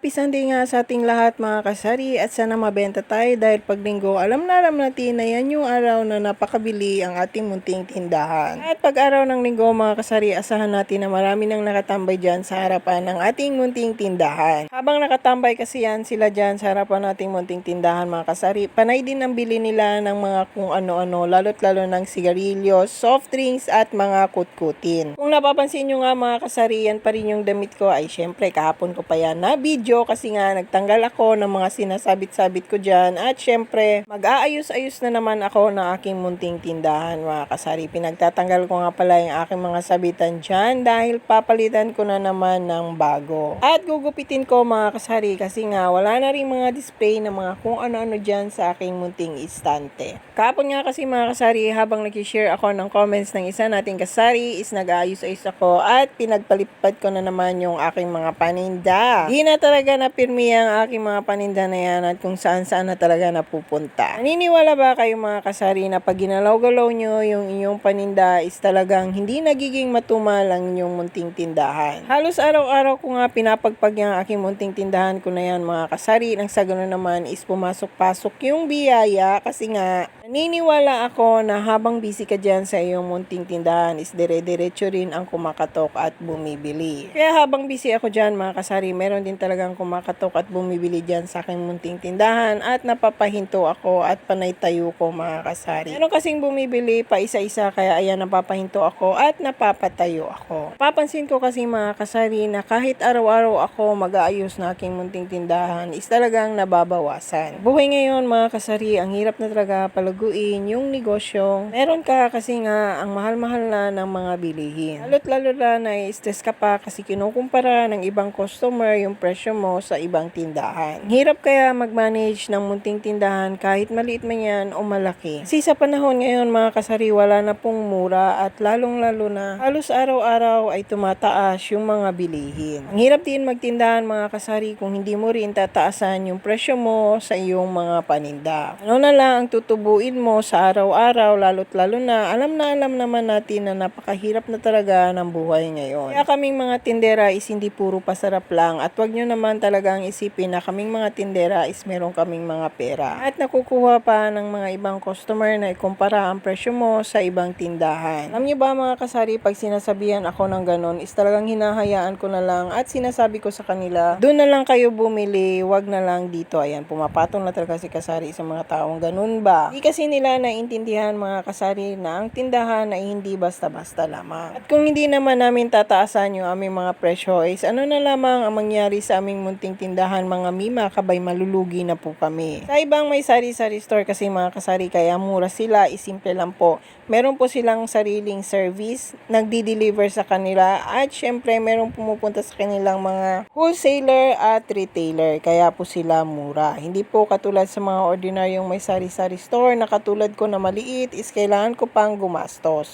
Happy Sunday nga sa ating lahat mga kasari at sana mabenta tayo dahil pag linggo alam na alam natin na yan yung araw na napakabili ang ating munting tindahan. At pag araw ng linggo mga kasari asahan natin na marami nang nakatambay dyan sa harapan ng ating munting tindahan. Habang nakatambay kasi yan sila dyan sa harapan ng ating munting tindahan mga kasari, panay din ang bili nila ng mga kung ano-ano lalo't lalo ng sigarilyo, soft drinks at mga kutkutin. Kung napapansin nyo nga mga kasari yan pa rin yung damit ko ay syempre kahapon ko pa yan na video kasi nga nagtanggal ako ng mga sinasabit-sabit ko dyan at syempre mag-aayos-ayos na naman ako ng aking munting tindahan mga kasari. Pinagtatanggal ko nga pala yung aking mga sabitan dyan dahil papalitan ko na naman ng bago. At gugupitin ko mga kasari kasi nga wala na rin mga display na mga kung ano-ano dyan sa aking munting istante. Kahapon nga kasi mga kasari habang nag-share ako ng comments ng isa nating kasari is nag-aayos-ayos ako at pinagpalipad ko na naman yung aking mga paninda. Di na talaga napirmi ang aking mga paninda na yan at kung saan-saan na talaga napupunta. Naniniwala ba kayo mga kasari na pag ginalaw-galaw nyo yung inyong paninda is talagang hindi nagiging matumal ang inyong munting tindahan? Halos araw-araw ko nga pinapagpag yung aking munting tindahan ko na yan mga kasari. Nang sa ganun naman is pumasok-pasok yung biyaya kasi nga naniniwala ako na habang busy ka dyan sa iyong munting tindahan is dire-diretso rin ang kumakatok at bumibili. Kaya habang busy ako dyan mga kasari, meron din talagang kumakatok at bumibili dyan sa aking munting tindahan at napapahinto ako at panay tayo ko mga kasari. Meron kasing bumibili pa isa-isa kaya ayan napapahinto ako at napapatayo ako. Papansin ko kasi mga kasari na kahit araw-araw ako mag-aayos na aking munting tindahan is talagang nababawasan. Buhay ngayon mga kasari, ang hirap na talaga palaguin yung negosyo. Meron ka kasi nga ang mahal-mahal na ng mga bilihin. Lalo't lalo na na-stress ka pa kasi kinukumpara ng ibang customer yung presyo mo sa ibang tindahan. Hirap kaya mag-manage ng munting tindahan kahit maliit man yan o malaki. Kasi sa panahon ngayon mga kasari wala na pong mura at lalong lalo na halos araw-araw ay tumataas yung mga bilihin. Ang hirap din magtindahan mga kasari kung hindi mo rin tataasan yung presyo mo sa iyong mga paninda. Ano na lang ang tutubuin mo sa araw-araw lalo't lalo na alam na alam naman natin na napakahirap na talaga ng buhay ngayon. Kaya kaming mga tindera is hindi puro pasarap lang at wag nyo naman talagang isipin na kaming mga tindera is meron kaming mga pera. At nakukuha pa ng mga ibang customer na ikumpara ang presyo mo sa ibang tindahan. Alam nyo ba mga kasari, pag sinasabihan ako ng ganon is talagang hinahayaan ko na lang at sinasabi ko sa kanila, doon na lang kayo bumili, wag na lang dito. Ayan, pumapatong na talaga si kasari sa mga taong ganun ba. Di kasi nila naiintindihan mga kasari na ang tindahan ay hindi basta-basta lamang. At kung hindi naman namin tataasan yung aming mga presyo is ano na lamang ang mangyari sa aming munting tindahan mga mima kabay malulugi na po kami. Sa ibang may sari-sari store kasi mga kasari kaya mura sila isimple lang po. Meron po silang sariling service, nagdi-deliver sa kanila at syempre meron pumupunta sa kanilang mga wholesaler at retailer kaya po sila mura. Hindi po katulad sa mga ordinaryong may sari-sari store na katulad ko na maliit is kailangan ko pang gumastos.